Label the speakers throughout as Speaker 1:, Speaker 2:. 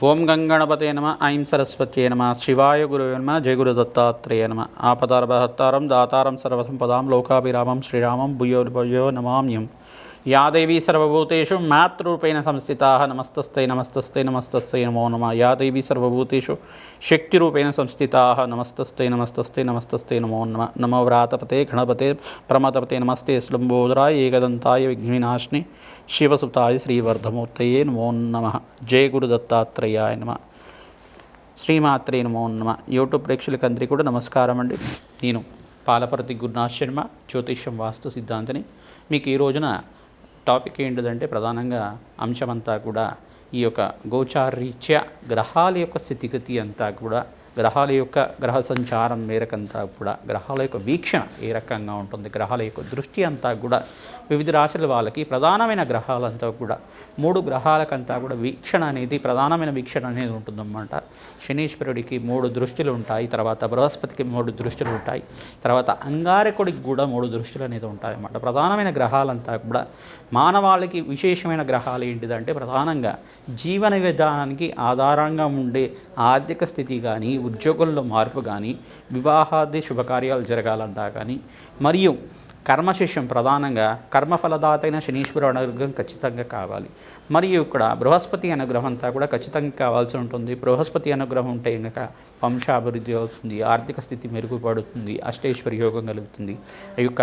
Speaker 1: ఓం గంగణపతే నమ ఐం సరస్వత్యే నమ శివాయ గురువే నమ జయ గురు దత్తాత్రేయ నమ. ఆపదారభహత్తారం దాతారం సర్వసంపదాం లోకాభిరామం శ్రీరామం భూయో భూయో నమామ్యం యాదేవీ సర్వభూతేషు మాతృరూపేణ సంస్థితా నమస్తస్థై నమస్తస్థై నమస్తస్థై నమో నమ. యాదేవీ సర్వభూతేషు శక్తిరూపేణ సంస్థితా నమస్తస్థై నమస్తస్థై నమస్తస్థై నమో నమ. నమ వ్రాతపతే గణపతే ప్రమతపతే నమస్తే శ్లంబోదరాయ ఏకదంతాయ విఘ్నినాశిని శివసుతాయ శ్రీవర్ధమూర్తయే నమో నమ. జయ గురు దత్తాత్రేయాయ నమ. శ్రీమాత్రే నమో నమ. యూట్యూబ్ ప్రేక్షకులందరికీ కూడా నమస్కారం అండి. నేను పాలపర్తి గురునాథ్ శర్మ జ్యోతిష్యం వాస్తు సిద్ధాంతిని. మీకు ఈ రోజున టాపిక్ ఏంటిదంటే ప్రధానంగా అంశమంతా కూడా ఈ యొక్క గోచారీత్య గ్రహాల యొక్క స్థితిగతి అంతా కూడా గ్రహాల యొక్క గ్రహ సంచారం మేరకంతా కూడా గ్రహాల యొక్క వీక్షణ ఏ రకంగా ఉంటుంది గ్రహాల యొక్క దృష్టి అంతా కూడా వివిధ రాశుల వాళ్ళకి ప్రధానమైన గ్రహాలంతా కూడా మూడు గ్రహాలకంతా కూడా వీక్షణ అనేది ప్రధానమైన వీక్షణ అనేది ఉంటుందన్నమాట. శనీశ్వరుడికి మూడు దృష్టిలు ఉంటాయి తర్వాత బృహస్పతికి మూడు దృష్టిలు ఉంటాయి తర్వాత అంగారకుడికి కూడా మూడు దృష్టిలు అనేది ఉంటాయన్నమాట. ప్రధానమైన గ్రహాలంతా కూడా మానవాళికి విశేషమైన గ్రహాలు ఏంటిదంటే ప్రధానంగా జీవన విధానానికి ఆధారంగా ఉండే ఆర్థిక స్థితి కానీ ఉద్యోగంలో మార్పు కానీ వివాహాది శుభకార్యాలు జరగాలంటా కానీ మరియు కర్మశిష్యం ప్రధానంగా కర్మఫలదాత అయిన శనీశ్వరు అనుగ్రహం ఖచ్చితంగా కావాలి. మరియు ఇక్కడ బృహస్పతి అనుగ్రహం అంతా కూడా ఖచ్చితంగా కావాల్సి ఉంటుంది. బృహస్పతి అనుగ్రహం ఉంటే కనుక వంశాభివృద్ధి అవుతుంది ఆర్థిక స్థితి మెరుగుపడుతుంది అష్టేశ్వరి యోగం కలుగుతుంది. ఈ యొక్క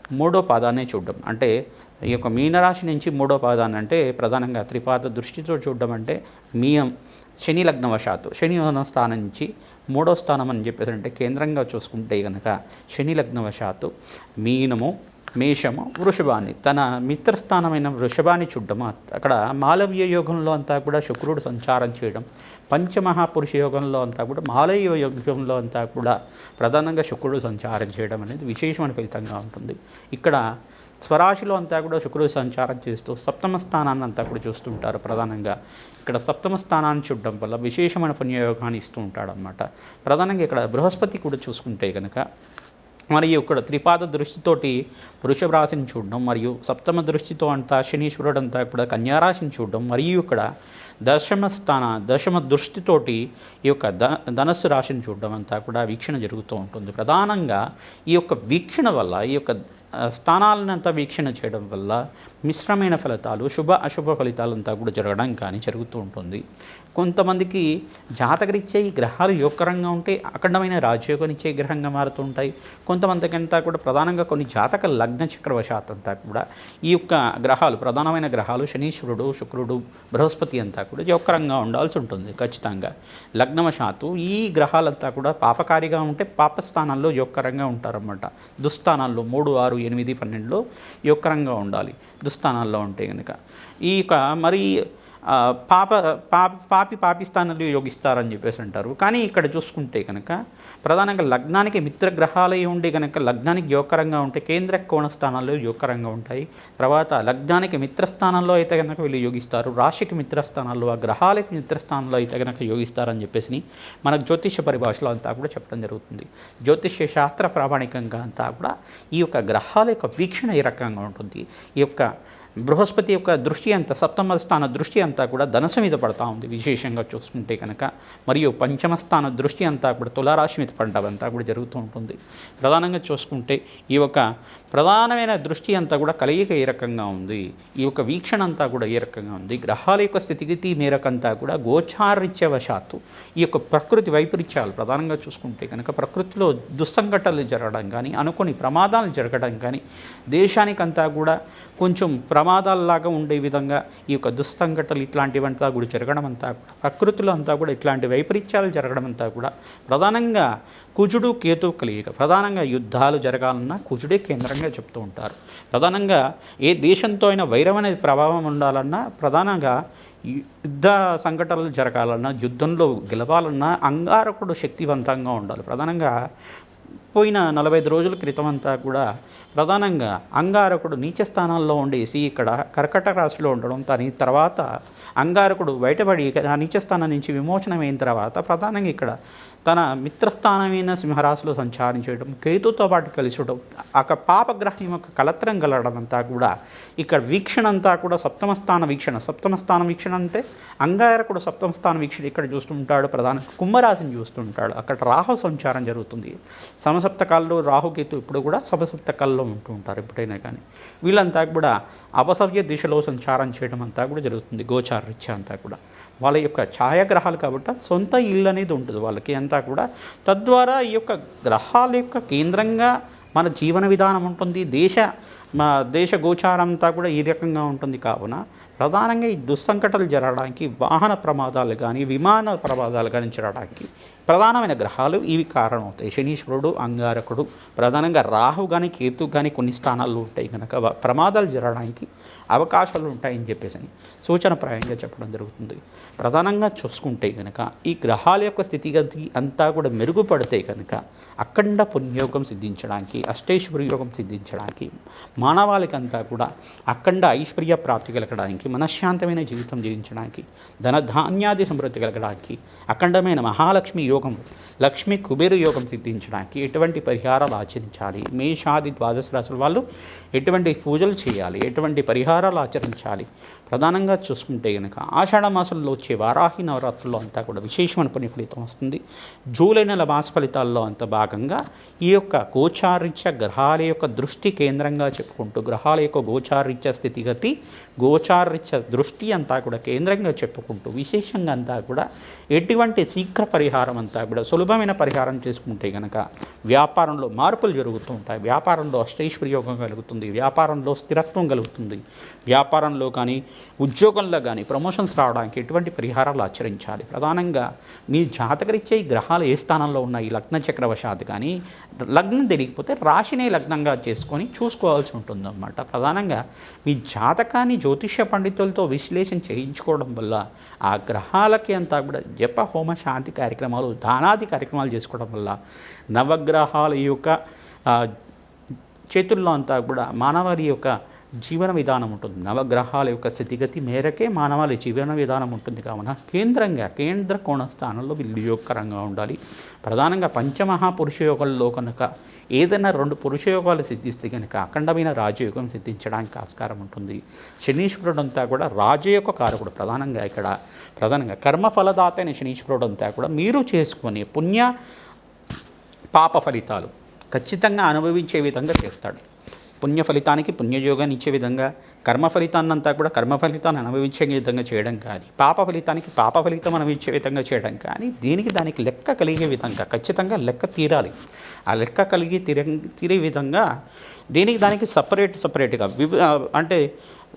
Speaker 1: మూడో పాదాన్ని చూడడం. అంటే ఈ యొక్క మీనరాశి నుంచి మూడో పాదాన్ని అంటే ప్రధానంగా త్రిపాద దృష్టితో చూడడం అంటే మీయం శని లగ్నవశాత్తు. శని స్థానం నుంచి మూడో స్థానం అని చెప్పేసి అంటే కేంద్రంగా చూసుకుంటే కనుక శని లగ్నవశాత్తు మీనము మేషము వృషభాన్ని తన మిత్రస్థానమైన వృషభాన్ని చూడడం అక్కడ మాలవీయ యోగంలో అంతా కూడా శుక్రుడు సంచారం చేయడం పంచమహాపురుష యోగంలో అంతా కూడా మాలవీయ యోగంలో అంతా కూడా ప్రధానంగా శుక్రుడు సంచారం చేయడం అనేది విశేషమైన ఫలితంగా ఉంటుంది. ఇక్కడ స్వరాశిలో అంతా కూడా శుక్రుడు సంచారం చేస్తూ సప్తమ స్థానాన్ని అంతా కూడా చూస్తుంటారు ప్రధానంగా. ఇక్కడ సప్తమ స్థానాన్ని చూడడం వల్ల విశేషమైన పుణ్యయోగాన్ని ఇస్తూ ఉంటాడనమాట ప్రధానంగా ఇక్కడ బృహస్పతి కూడా చూసుకుంటే కనుక మరియు ఇక్కడ త్రిపాద దృష్టితోటి వృషభ రాశిని చూడడం మరియు సప్తమ దృష్టితో అంతా శనీశ్వరుడు అంతా కూడా కన్యారాశిని చూడడం మరియు ఇక్కడ దశమ స్థాన దశమ దృష్టితోటి ఈ యొక్క ధ ధనస్సు రాశిని చూడడం అంతా కూడా వీక్షణ జరుగుతూ ఉంటుంది. ప్రధానంగా ఈ యొక్క వీక్షణ వల్ల ఈ యొక్క స్థానాలనంతా వీక్షణ చేయడం వల్ల మిశ్రమైన ఫలితాలు శుభ అశుభ ఫలితాలంతా కూడా జరగడం కానీ జరుగుతూ ఉంటుంది. కొంతమందికి జాతకరీత్యా ఈ గ్రహాలు యోగకరంగా ఉంటే అఖండమైన రాజయోగనిచ్చే గ్రహంగా మారుతూ ఉంటాయి కొంతమందికి అంతా కూడా ప్రధానంగా కొన్ని జాతక లగ్న చక్రవశాత్ అంతా కూడా ఈ యొక్క గ్రహాలు ప్రధానమైన గ్రహాలు శనీశ్వరుడు శుక్రుడు బృహస్పతి అంతా కూడా యోగకరంగా ఉండాల్సి ఉంటుంది ఖచ్చితంగా. లగ్నవశాత్తు ఈ గ్రహాలంతా కూడా పాపకారిగా ఉంటే పాపస్థానాల్లో యోగకరంగా ఉంటారన్నమాట. దుస్థానాల్లో మూడు ఆరు ఎనిమిది పన్నెండులో యోగకరంగా ఉండాలి. దుస్థానాల్లో ఉంటే కనుక ఈ యొక్క మరి పాప పాప పాపి పాపిస్తానంలో యోగిస్తారని చెప్పేసి అంటారు. కానీ ఇక్కడ చూసుకుంటే కనుక ప్రధానంగా లగ్నానికి మిత్రగ్రహాలై ఉండి కనుక లగ్నానికి యోగకరంగా ఉంటే కేంద్ర కోణ స్థానాల్లో యోగకరంగా ఉంటాయి. తర్వాత లగ్నానికి మిత్రస్థానంలో అయితే కనుక వీళ్ళు యోగిస్తారు. రాశికి మిత్రస్థానాల్లో ఆ గ్రహాలకి మిత్రస్థానంలో అయితే కనుక యోగిస్తారని చెప్పేసి మనకు జ్యోతిష పరిభాషలో అంతా కూడా చెప్పడం జరుగుతుంది. జ్యోతిష్య శాస్త్ర ప్రామాణికంగా అంతా కూడా ఈ యొక్క గ్రహాల యొక్క వీక్షణ ఈ రకంగా ఉంటుంది? ఈ యొక్క బృహస్పతి యొక్క దృష్టి అంతా సప్తమ స్థాన దృష్టి అంతా కూడా ధనసు మీద పడతా ఉంది విశేషంగా చూసుకుంటే కనుక. మరియు పంచమ స్థాన దృష్టి అంతా కూడా తులారాశి మీద పడడం అంతా కూడా జరుగుతూ ఉంటుంది. ప్రధానంగా చూసుకుంటే ఈ యొక్క ప్రధానమైన దృష్టి అంతా కూడా కలయిక ఏ రకంగా ఉంది? ఈ యొక్క వీక్షణ అంతా కూడా ఏ రకంగా ఉంది? గ్రహాల యొక్క స్థితిగతి మేరకంతా కూడా గోచారిత్యవశాత్తు ఈ యొక్క ప్రకృతి వైపరీత్యాలు ప్రధానంగా చూసుకుంటే కనుక ప్రకృతిలో దుస్సంఘటనలు జరగడం కానీ అనుకోని ప్రమాదాలు జరగడం కానీ దేశానికంతా కూడా కొంచెం ప్ర ప్రమాదాల్లాగా ఉండే విధంగా ఈ యొక్క దుస్సంఘటనలు ఇట్లాంటివంతా కూడా జరగడం అంతా కూడా ప్రకృతిలో అంతా కూడా ఇట్లాంటి వైపరీత్యాలు జరగడం అంతా కూడా ప్రధానంగా కుజుడు కేతు కలియక ప్రధానంగా యుద్ధాలు జరగాలన్నా కుజుడే కేంద్రంగా చెప్తూ ఉంటారు. ప్రధానంగా ఏ దేశంతో అయినా వైరం అనే ప్రభావం ఉండాలన్నా ప్రధానంగా యుద్ధ సంఘటనలు జరగాలన్నా యుద్ధంలో గెలవాలన్నా అంగారకుడు శక్తివంతంగా ఉండాలి. ప్రధానంగా పోయిన నలభై ఐదు రోజుల క్రితం అంతా కూడా ప్రధానంగా అంగారకుడు నీచ స్థానాల్లో ఉండేసి ఇక్కడ కర్కటక రాశిలో ఉండడం దాని తర్వాత అంగారకుడు బయటపడి ఆ నీచ స్థానం నుంచి విమోచనమైన తర్వాత ప్రధానంగా ఇక్కడ తన మిత్రస్థానమైన సింహరాశిలో సంచారించడం కేతుతో పాటు కలిసడం ఒక పాపగ్రహం యొక్క కలత్రం కలగడం అంతా కూడా ఇక్కడ వీక్షణ అంతా కూడా సప్తమ స్థాన వీక్షణ సప్తమ స్థాన వీక్షణ అంటే అంగారకుడు సప్తమ స్థాన వీక్షణ ఇక్కడ చూస్తుంటాడు ప్రధాన కుంభరాశిని చూస్తుంటాడు. అక్కడ రాహు సంచారం జరుగుతుంది. సమసప్తకాల్లో రాహుకేతు ఇప్పుడు కూడా సమసప్తకాల్లో ఉంటూ ఉంటారు ఎప్పుడైనా కానీ. వీళ్ళంతా కూడా అపసవ్య దిశలో సంచారం చేయడం అంతా కూడా జరుగుతుంది గోచార రీత్యా అంతా కూడా. వాళ్ళ యొక్క ఛాయాగ్రహాలు కాబట్టి సొంత ఇల్లు అనేది ఉంటుంది వాళ్ళకి అంతా కూడా. తద్వారా ఈ యొక్క గ్రహాల యొక్క కేంద్రంగా మన జీవన విధానం ఉంటుంది దేశ మా దేశ గోచారం అంతా కూడా ఈ రకంగా ఉంటుంది కావున ప్రధానంగా ఈ దుస్సంకటలు జరగడానికి వాహన ప్రమాదాలు కానీ విమాన ప్రమాదాలు కానీ జరగడానికి ప్రధానమైన గ్రహాలు ఇవి కారణమవుతాయి. శనీశ్వరుడు అంగారకుడు ప్రధానంగా రాహు కానీ కేతు కానీ కొన్ని స్థానాల్లో ఉంటాయి కనుక ప్రమాదాలు జరగడానికి అవకాశాలు ఉంటాయని చెప్పేసి అని సూచనప్రాయంగా చెప్పడం జరుగుతుంది. ప్రధానంగా చూసుకుంటే కనుక ఈ గ్రహాల యొక్క స్థితిగతి అంతా కూడా మెరుగుపడితే కనుక అఖండ పుణ్యోగం సిద్ధించడానికి అష్టేశ్వరయోగం సిద్ధించడానికి మానవాళికంతా కూడా అఖండ ఐశ్వర్య ప్రాప్తి కలగడానికి మనశ్శాంతమైన జీవితం జీవించడానికి ధన ధాన్యాది సమృద్ధి కలగడానికి అఖండమైన మహాలక్ష్మి యోగం లక్ష్మి కుబేరు యోగం సిద్ధించడానికి ఎటువంటి పరిహారాలు ఆచరించాలి? మేషాది ద్వాదశ రాశుల వాళ్ళు ఎటువంటి పూజలు చేయాలి? ఎటువంటి పరిహారాలు ఆచరించాలి? ప్రధానంగా చూసుకుంటే కనుక ఆషాఢ మాసంలో వచ్చే వారాహి నవరాత్రుల్లో అంతా కూడా విశేషమైన పని ఫలితం వస్తుంది. జూలై నెల మాస ఫలితాల్లో అంత భాగంగా ఈ యొక్క గోచారిత్య గ్రహాల యొక్క దృష్టి కేంద్రంగా చెప్పుకుంటూ గ్రహాల యొక్క గోచారిత్య స్థితిగతి గోచారిత్య దృష్టి అంతా కూడా కేంద్రంగా చెప్పుకుంటూ విశేషంగా అంతా కూడా ఎటువంటి శీఘ్ర పరిహారం అంతా కూడా సులభమైన పరిహారం చేసుకుంటే కనుక వ్యాపారంలో మార్పులు జరుగుతూ ఉంటాయి. వ్యాపారంలో అష్టైశ్వర్యోగం కలుగుతుంది వ్యాపారంలో స్థిరత్వం కలుగుతుంది. వ్యాపారంలో కానీ ఉద్యోగంలో కానీ ప్రమోషన్స్ రావడానికి ఎటువంటి పరిహారాలు ఆచరించాలి? ప్రధానంగా మీ జాతకరిచ్చే ఈ గ్రహాలు ఏ స్థానంలో ఉన్నాయి? లగ్న చక్రవశాత్ కానీ లగ్నం తెలియకపోతే రాశినే లగ్నంగా చేసుకొని చూసుకోవాల్సి ఉంటుందన్నమాట. ప్రధానంగా మీ జాతకాన్ని జ్యోతిష పండితులతో విశ్లేషణ చేయించుకోవడం వల్ల ఆ గ్రహాలకి అంతా కూడా జప హోమ శాంతి కార్యక్రమాలు దానాది కార్యక్రమాలు చేసుకోవడం వల్ల నవగ్రహాల యొక్క చేతుల్లో అంతా కూడా మానవాళి యొక్క జీవన విధానం ఉంటుంది. నవగ్రహాల యొక్క స్థితిగతి మేరకే మానవాళి జీవన విధానం ఉంటుంది. కావున కేంద్రంగా కేంద్ర కోణస్థానంలో వీళ్ళు యోగకరంగా ఉండాలి. ప్రధానంగా పంచమహాపురుష యోగంలో కనుక ఏదైనా రెండు పురుషయోగాలు సిద్ధిస్తే కనుక అఖండమైన రాజయోగం సిద్ధించడానికి ఆస్కారం ఉంటుంది. శనీశ్వరుడు అంతా కూడా రాజయోగ కారకుడు ప్రధానంగా ఇక్కడ ప్రధానంగా కర్మఫలదాత అయిన శనీశ్వరుడు అంతా కూడా మీరు చేసుకునే పుణ్య పాప ఫలితాలు ఖచ్చితంగా అనుభవించే విధంగా చేస్తాడు. పుణ్య ఫలితానికి పుణ్యయోగాన్ని ఇచ్చే విధంగా కర్మ ఫలితాన్నంతా కూడా కర్మ ఫలితాన్ని అనుభవించే విధంగా చేయడం కానీ పాప ఫలితానికి పాప ఫలితం అనుభవించే విధంగా చేయడం కానీ దీనికి దానికి లెక్క కలిగే విధంగా ఖచ్చితంగా లెక్క తీరాలి. ఆ లెక్క కలిగి తీరే తీరే విధంగా దీనికి దానికి సపరేట్ సపరేట్గా వివి అంటే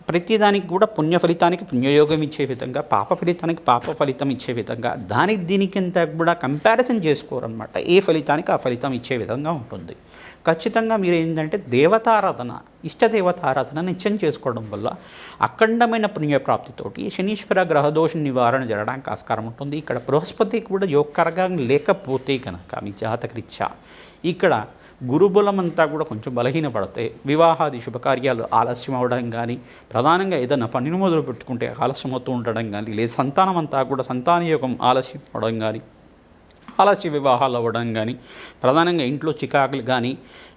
Speaker 1: ప్రతి దానికి కూడా పుణ్య ఫలితానికి పుణ్యయోగం ఇచ్చే విధంగా పాప ఫలితానికి పాప ఫలితం ఇచ్చే విధంగా దానికి దీనికి అంతా కూడా కంపారిజన్ చేసుకోరనమాట ఏ ఫలితానికి ఆ ఫలితం ఇచ్చే విధంగా ఉంటుంది. ఖచ్చితంగా మీరు ఏంటంటే దేవతారాధన ఇష్టదేవతారాధన నిత్యం చేసుకోవడం వల్ల అఖండమైన పుణ్యప్రాప్తితోటి శనీశ్వర గ్రహదోష నివారణ జరగడానికి ఆస్కారం ఉంటుంది. ఇక్కడ బృహస్పతి కూడా యోగకరంగా లేకపోతే కనుక మీ జాతకరీత్యా ఇక్కడ గురుబలం అంతా కూడా కొంచెం బలహీనపడతాయి వివాహాది శుభకార్యాలు ఆలస్యం అవడం కానీ ప్రధానంగా ఏదైనా పనిని మొదలు పెట్టుకుంటే ఆలస్యం అవుతూ ఉండడం కానీ లేదా సంతానం అంతా కూడా సంతాన యోగం ఆలస్యం అవడం కానీ ఆలస్య వివాహాలు అవ్వడం కానీ ప్రధానంగా ఇంట్లో చికాకులు కానీ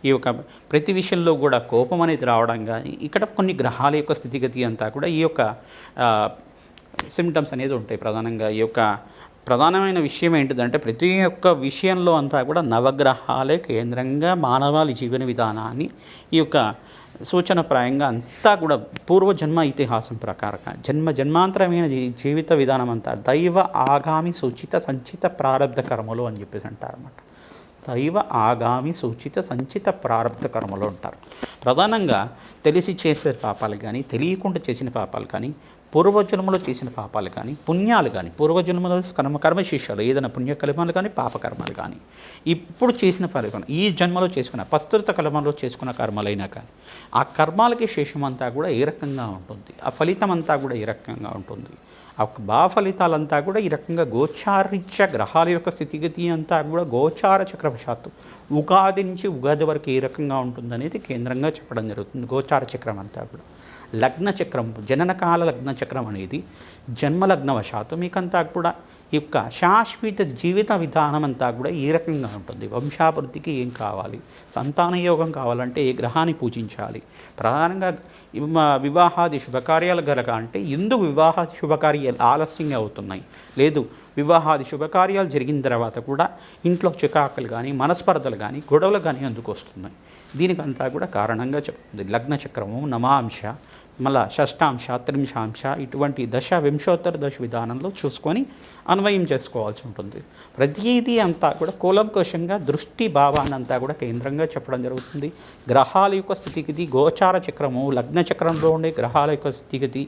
Speaker 1: ఈ యొక్క ప్రతి విషయంలో కూడా కోపం అనేది రావడం కానీ ఇక్కడ కొన్ని గ్రహాల యొక్క స్థితిగతి అంతా కూడా ఈ యొక్క సిమ్టమ్స్ అనేది ఉంటాయి ప్రధానంగా. ఈ యొక్క ప్రధానమైన విషయం ఏంటిదంటే ప్రతి ఒక్క విషయంలో అంతా కూడా నవగ్రహాలే కేంద్రంగా మానవాళి జీవన విధానాన్ని ఈ యొక్క సూచనప్రాయంగా అంతా కూడా పూర్వజన్మ ఇతిహాసం ప్రకారంగా జన్మ జన్మాంతరమైన జీవిత విధానం అంతా దైవ ఆగామి సూచిత సంచిత ప్రారంధ కర్మలు అని చెప్పేసి అంటారన్నమాట. దైవ ఆగామి సూచిత సంచిత ప్రారంభ కర్మలు ఉంటారు ప్రధానంగా తెలిసి చేసే పాపాలు కానీ తెలియకుండా చేసిన పాపాలు కానీ పూర్వజన్మలో చేసిన పాపాలు కానీ పుణ్యాలు కానీ పూర్వజన్మలో కర్మ కర్మశిష్యాలు ఏదైనా పుణ్యకర్మాలు కానీ పాపకర్మాలు కానీ ఇప్పుడు చేసిన ఫలితం ఈ జన్మలో చేసుకున్న ప్రస్తుత కర్మలో చేసుకున్న కర్మలైనా కానీ ఆ కర్మాలకి శేషం అంతా కూడా ఏ రకంగా ఉంటుంది? ఆ ఫలితం అంతా కూడా ఏ రకంగా ఉంటుంది? ఆ బా ఫలితాలంతా కూడా ఈ రకంగా గోచారిత్య గ్రహాల యొక్క స్థితిగతి అంతా కూడా గోచార చక్రవశాత్తు. ఉగాది నుంచి ఉగాది వరకు ఏ రకంగా ఉంటుందనేది కేంద్రంగా చెప్పడం జరుగుతుంది. గోచార చక్రం అంతా కూడా. లగ్న చక్రం జననకాల లగ్న చక్రం అనేది జన్మలగ్నవశాత్తు మీకంతా కూడా యొక్క శాశ్వత జీవిత విధానం అంతా కూడా ఏ రకంగా ఉంటుంది. వంశాభివృద్ధికి ఏం కావాలి? సంతాన యోగం కావాలంటే ఏ గ్రహాన్ని పూజించాలి? ప్రధానంగా వివాహాది శుభకార్యాలు గలక అంటే ఎందుకు వివాహాది శుభకార్యాలు ఆలస్యంగా అవుతున్నాయి? లేదు వివాహాది శుభకార్యాలు జరిగిన తర్వాత కూడా ఇంట్లో చికాకులు కానీ మనస్పర్ధలు కానీ గొడవలు కానీ అందుకు వస్తున్నాయి. దీనికంతా కూడా కారణంగా చెప్తుంది. లగ్న చక్రము నమాంశ. మళ్ళా షష్టాంశ త్రింశాంశ ఇటువంటి దశ వింశోత్తర దశ విధానంలో చూసుకొని అన్వయం చేసుకోవాల్సి ఉంటుంది. ప్రతిదీ అంతా కూడా కూలంకోశంగా దృష్టి భావాన్ని అంతా కూడా కేంద్రంగా చెప్పడం జరుగుతుంది. గ్రహాల యొక్క స్థితిగతి గోచార చక్రము లగ్న చక్రంలో ఉండే గ్రహాల యొక్క స్థితిగతి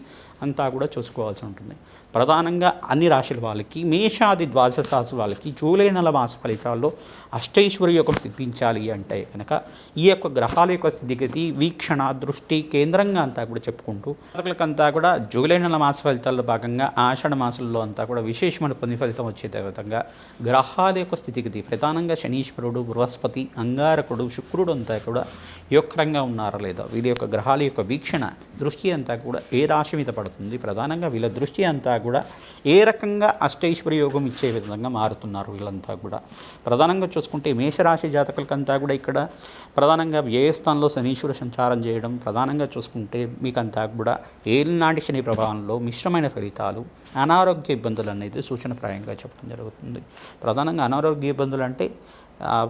Speaker 1: అంతా కూడా చూసుకోవాల్సి ఉంటుంది. ప్రధానంగా అన్ని రాశుల వాళ్ళకి మేషాది ద్వాదశ రాశుల వాళ్ళకి జూలై నెల మాస ఫలితాల్లో అష్టైశ్వర్య యొక్క సిద్ధించాలి అంటే కనుక ఈ యొక్క గ్రహాల యొక్క స్థితిగతి వీక్షణ దృష్టి కేంద్రంగా అంతా కూడా చెప్పుకుంటూ అంతా కూడా జూలై నెల మాస ఫలితాల్లో భాగంగా ఆషాఢ మాసంలో అంతా కూడా విశేషమైన పని ఫలితం వచ్చే విధంగా గ్రహాల యొక్క స్థితిగతి ప్రధానంగా శనీశ్వరుడు బృహస్పతి అంగారకుడు శుక్రుడు అంతా కూడా యోక్రంగా ఉన్నారా లేదా? వీళ్ళ యొక్క గ్రహాల యొక్క వీక్షణ దృష్టి అంతా కూడా ఏ రాశి మీద పడుతుంది? ప్రధానంగా వీళ్ళ దృష్టి అంతా కూడా ఏ రకంగా అష్టైశ్వర్య యోగం ఇచ్చే విధంగా మారుతున్నారు వీళ్ళంతా కూడా. ప్రధానంగా చూసుకుంటే మేషరాశి జాతకులకంతా కూడా ఇక్కడ ప్రధానంగా వ్యయస్థానంలో శనీశ్వర సంచారం చేయడం ప్రధానంగా చూసుకుంటే మీకంతా కూడా ఏలినాటి శని ప్రభావంలో మిశ్రమైన ఫలితాలు అనారోగ్య ఇబ్బందులు అనేది సూచనప్రాయంగా చెప్పడం జరుగుతుంది. ప్రధానంగా అనారోగ్య ఇబ్బందులు అంటే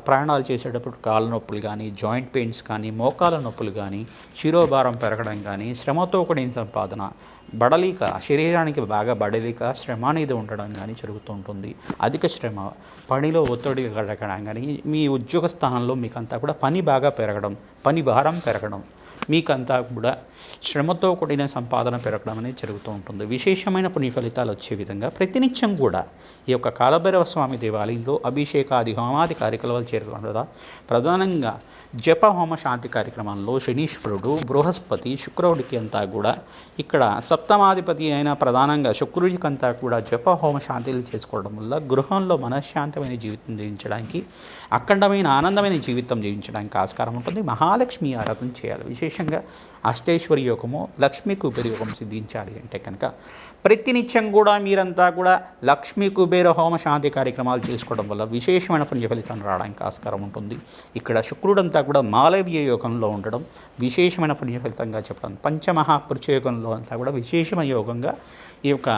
Speaker 1: ప్రయాణాలు చేసేటప్పుడు కాళ్ళ నొప్పులు కానీ జాయింట్ పెయిన్స్ కానీ మోకాల నొప్పులు కానీ శిరోభారం పెరగడం కానీ శ్రమతో కూడిన సంపాదన బడలిక శరీరానికి బాగా బడలిక శ్రమ అనేది ఉండడం కానీ జరుగుతూ ఉంటుంది. అధిక శ్రమ పనిలో ఒత్తిడి కలగడం కానీ మీ ఉద్యోగ స్థానంలో మీకంతా కూడా పని బాగా పెరగడం పని భారం పెరగడం. మీకంతా కూడా శ్రమతో కూడిన సంపాదన పెరగడం అనేది జరుగుతూ ఉంటుంది. విశేషమైన పుణ్య ఫలితాలు వచ్చే విధంగా ప్రతినిత్యం కూడా ఈ యొక్క కాలభైరవ స్వామి దేవాలయంలో అభిషేకాది హోమాది కార్యక్రమాలు చేరడం కదా. ప్రధానంగా జప హోమ శాంతి కార్యక్రమంలో శనీశ్వరుడు బృహస్పతి శుక్రుడికి అంతా కూడా ఇక్కడ సప్తమాధిపతి అయిన ప్రధానంగా శుక్రుడికి అంతా కూడా జప హోమ శాంతిలు చేసుకోవడం వల్ల గృహంలో మనశ్శాంతమైన జీవితం జీవించడానికి అఖండమైన ఆనందమైన జీవితం జీవించడానికి ఆస్కారం ఉంటుంది. మహాలక్ష్మి ఆరాధన చేయాలి. విశేషంగా అష్టేశ్వరి యోగము లక్ష్మీ కుబేర యోగం సిద్ధించాలి అంటే కనుక ప్రతినిత్యం కూడా మీరంతా కూడా లక్ష్మీ కుబేర హోమ శాంతి కార్యక్రమాలు చేసుకోవడం వల్ల విశేషమైన పుణ్య ఫలితం రావడానికి ఆస్కారం ఉంటుంది. ఇక్కడ శుక్రుడంతా కూడా మాలవ్య యోగంలో ఉండడం విశేషమైన పుణ్య ఫలితంగా చెప్పడం పంచమహాపురుష యోగంలో అంతా కూడా విశేషమైన యోగంగా ఈ యొక్క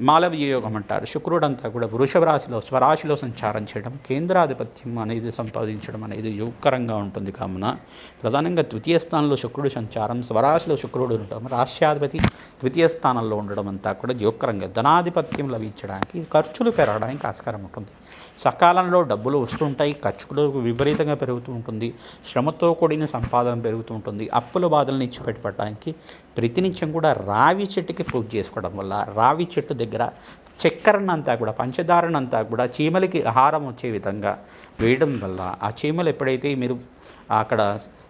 Speaker 1: మాలవీయ యోగం అంటారు శుక్రుడంతా కూడా వృషభ రాశిలో స్వరాశిలో సంచారం చేయడం కేంద్రాధిపత్యం అనేది సంపాదించడం అనేది యోగకరంగా ఉంటుంది కావున. ప్రధానంగా ద్వితీయ స్థానంలో శుక్రుడు సంచారం స్వరాశిలో శుక్రుడు ఉండడం రాష్ట్రాధిపతి ద్వితీయ స్థానంలో ఉండడం అంతా కూడా యోగకరంగా. ధనాధిపత్యం లభించడానికి ఖర్చులు పెరగడానికి ఆస్కారం ఉంటుంది. సకాలంలో డబ్బులు వస్తుంటాయి ఖర్చులు విపరీతంగా పెరుగుతూ ఉంటుంది. శ్రమతో కూడిన సంపాదన పెరుగుతూ ఉంటుంది. అప్పుల బాధలను ఇచ్చిపెట్టడానికి ప్రతినిత్యం కూడా రావి చెట్టుకి పూజ చేసుకోవడం వల్ల రావి చెట్టు దగ్గర చక్కెరనంతా కూడా పంచదారనంతా కూడా చీమలకి ఆహారం వచ్చే విధంగా వేయడం వల్ల ఆ చీమలు ఎప్పుడైతే మీరు అక్కడ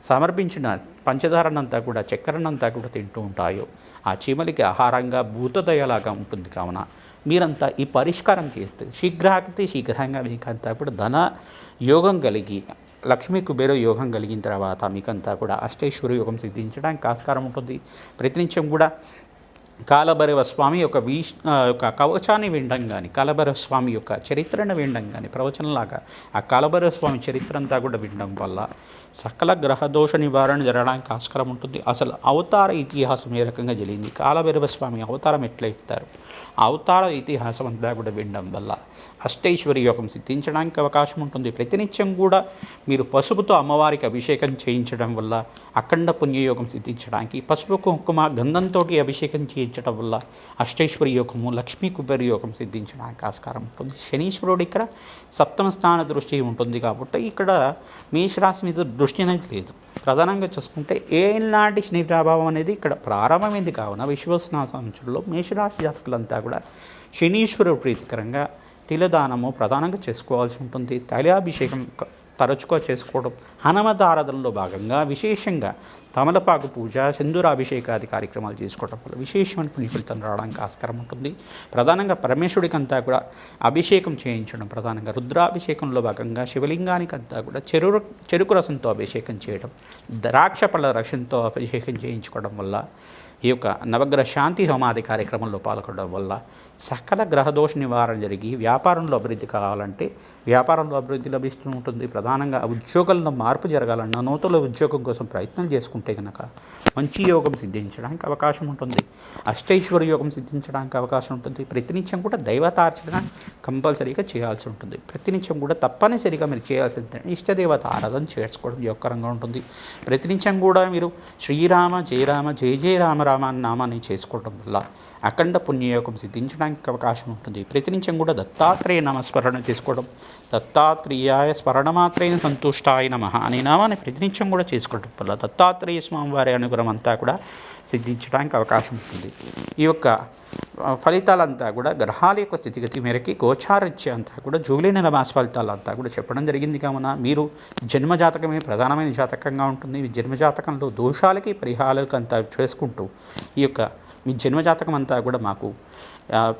Speaker 1: సమర్పించిన పంచదారనంతా కూడా చక్కెరనంతా కూడా తింటూ ఉంటాయో ఆ చీమలకి ఆహారంగా భూతదయలాగా ఉంటుంది. కావున మీరంతా ఈ పరిష్కారం చేస్తే శీఘ్రాతి శీఘ్రంగా మీకంతా కూడా ధన యోగం కలిగి లక్ష్మీ కుబేర యోగం కలిగిన తర్వాత మీకంతా కూడా అష్టైశ్వర యోగం సిద్ధించడానికి ఆస్కారం ఉంటుంది. ప్రతినిత్యం కూడా కాలభైరవ స్వామి యొక్క వీష్ యొక్క కవచాన్ని వినడం కానీ కాలభైరవ స్వామి యొక్క చరిత్రను వినడం కానీ ప్రవచనంలాగా ఆ కాలభైరవ స్వామి చరిత్ర అంతా కూడా వినడం వల్ల సకల గ్రహదోష నివారణ జరగడానికి ఆస్కారం ఉంటుంది. అసలు అవతార ఇతిహాసం ఏ రకంగా జరిగింది? కాలభైరవ స్వామి అవతారం ఎట్లా ఇస్తారు? అవతార ఇతిహాసం అంతా కూడా వినడం వల్ల అష్టైశ్వరి యోగం సిద్ధించడానికి అవకాశం ఉంటుంది. ప్రతినిత్యం కూడా మీరు పసుపుతో అమ్మవారికి అభిషేకం చేయించడం వల్ల అఖండ పుణ్యయోగం సిద్ధించడానికి పసుపు కుంకుమ గంధంతో అభిషేకం చేయించడం సిద్ధించడం వల్ల అష్టైశ్వరి యోగము లక్ష్మీ కుబేర యోగం సిద్ధించడానికి ఆస్కారం ఉంటుంది. శనీశ్వరుడు ఇక్కడ సప్తమ స్థాన దృష్టి ఉంటుంది కాబట్టి ఇక్కడ మేషరాశి మీద దృష్టి అనేది లేదు. ప్రధానంగా చూసుకుంటే ఏనాటి శని ప్రభావం అనేది ఇక్కడ ప్రారంభమైంది కావున విశ్వసన సంవత్సరంలో మేషరాశి జాతకులంతా కూడా శనీశ్వరుడు ప్రీతికరంగా తిలదానము ప్రధానంగా చేసుకోవాల్సి ఉంటుంది. తైలాభిషేకం తరచుగా చేసుకోవడం. హనుమతారాధనలో భాగంగా విశేషంగా తమలపాకు పూజ సింధూరాభిషేకాది కార్యక్రమాలు చేసుకోవడం వల్ల విశేషమైన పుణ్యఫలితం రావడానికి ఆస్కారం ఉంటుంది. ప్రధానంగా పరమేశ్వరుడికంతా కూడా అభిషేకం చేయించడం ప్రధానంగా. రుద్రాభిషేకంలో భాగంగా శివలింగానికి అంతా కూడా చెరు చెరుకు రసంతో అభిషేకం చేయడం ద్రాక్ష పళ్ళ రసంతో అభిషేకం చేయించుకోవడం వల్ల ఈ యొక్క నవగ్రహ శాంతి హోమాది కార్యక్రమంలో పాల్గొనడం వల్ల సకల గ్రహదోష నివారణ జరిగి వ్యాపారంలో అభివృద్ధి కావాలంటే వ్యాపారంలో అభివృద్ధి లభిస్తూ ఉంటుంది. ప్రధానంగా ఉద్యోగంలో మార్పు జరగాలన్నా నూతన ఉద్యోగం కోసం ప్రయత్నం చేసుకుంటే కనుక మంచి యోగం సిద్ధించడానికి అవకాశం ఉంటుంది. అష్టైశ్వర యోగం సిద్ధించడానికి అవకాశం ఉంటుంది. ప్రతినిత్యం కూడా దైవతార్చన కంపల్సరీగా చేయాల్సి ఉంటుంది. ప్రతినిత్యం కూడా తప్పనిసరిగా మీరు చేయాల్సింది ఇష్టదేవత ఆరాధన చేసుకోవడం యోగకరంగా ఉంటుంది. ప్రతినిత్యం కూడా మీరు శ్రీరామ జయరామ జయ జయ రామ రామ నామాన్ని చేసుకోవడం వల్ల అఖండ పుణ్యయోగం సిద్ధించడానికి అవకాశం ఉంటుంది. ప్రతినిత్యం కూడా దత్తాత్రేయ నామస్మరణ చేసుకోవడం. దత్తాత్రేయాయ స్మరణమాత్రేయ సంతుష్టాయ నమ అనే నామాన్ని ప్రతినిత్యం కూడా చేసుకోవడం వల్ల దత్తాత్రేయ స్వామివారి అనుగ్రహం అంతా కూడా సిద్ధించడానికి అవకాశం ఉంటుంది. ఈ యొక్క ఫలితాలంతా కూడా గ్రహాల యొక్క స్థితిగతి మేరకి గోచారత్య అంతా కూడా జూలై నెల మాస ఫలితాలంతా కూడా చెప్పడం జరిగింది కావున మీరు జన్మజాతకమే ప్రధానమైన జాతకంగా ఉంటుంది. మీ జన్మజాతకంలో దోషాలకి పరిహారాలకు అంతా చేసుకుంటూ ఈ యొక్క మీ జన్మజాతకం అంతా కూడా మాకు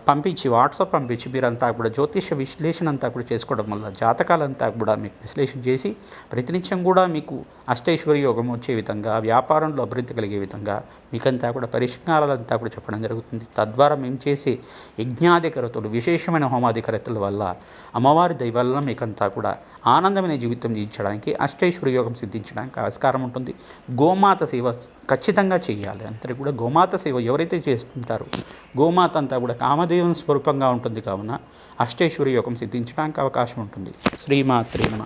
Speaker 1: పంపించి వాట్సాప్ పంపించి మీరంతా కూడా జ్యోతిష విశ్లేషణ అంతా కూడా చేసుకోవడం వల్ల జాతకాలంతా కూడా మీకు విశ్లేషణ చేసి ప్రతినిత్యం కూడా మీకు అష్టైశ్వర్య యోగం వచ్చే విధంగా వ్యాపారంలో అభివృద్ధి కలిగే విధంగా మీకంతా కూడా పరిష్కారాలంతా కూడా చెప్పడం జరుగుతుంది. తద్వారా మేము చేసే యజ్ఞాధికరతలు విశేషమైన హోమాధికరతల వల్ల అమ్మవారి దైవల్ల మీకంతా కూడా ఆనందమైన జీవితం జీవించడానికి అష్టైశ్వర్య యోగం సిద్ధించడానికి ఆస్కారం ఉంటుంది. గోమాత సేవ ఖచ్చితంగా చేయాలి. అందరికీ కూడా గోమాత సేవ ఎవరైతే చేస్తుంటారో గోమాత అంతా కూడా కామదేవం స్వరూపంగా ఉంటుంది కావున అష్టైశ్వర్య యోగం సిద్ధించడానికి అవకాశం ఉంటుంది. శ్రీమాత్రే నమ.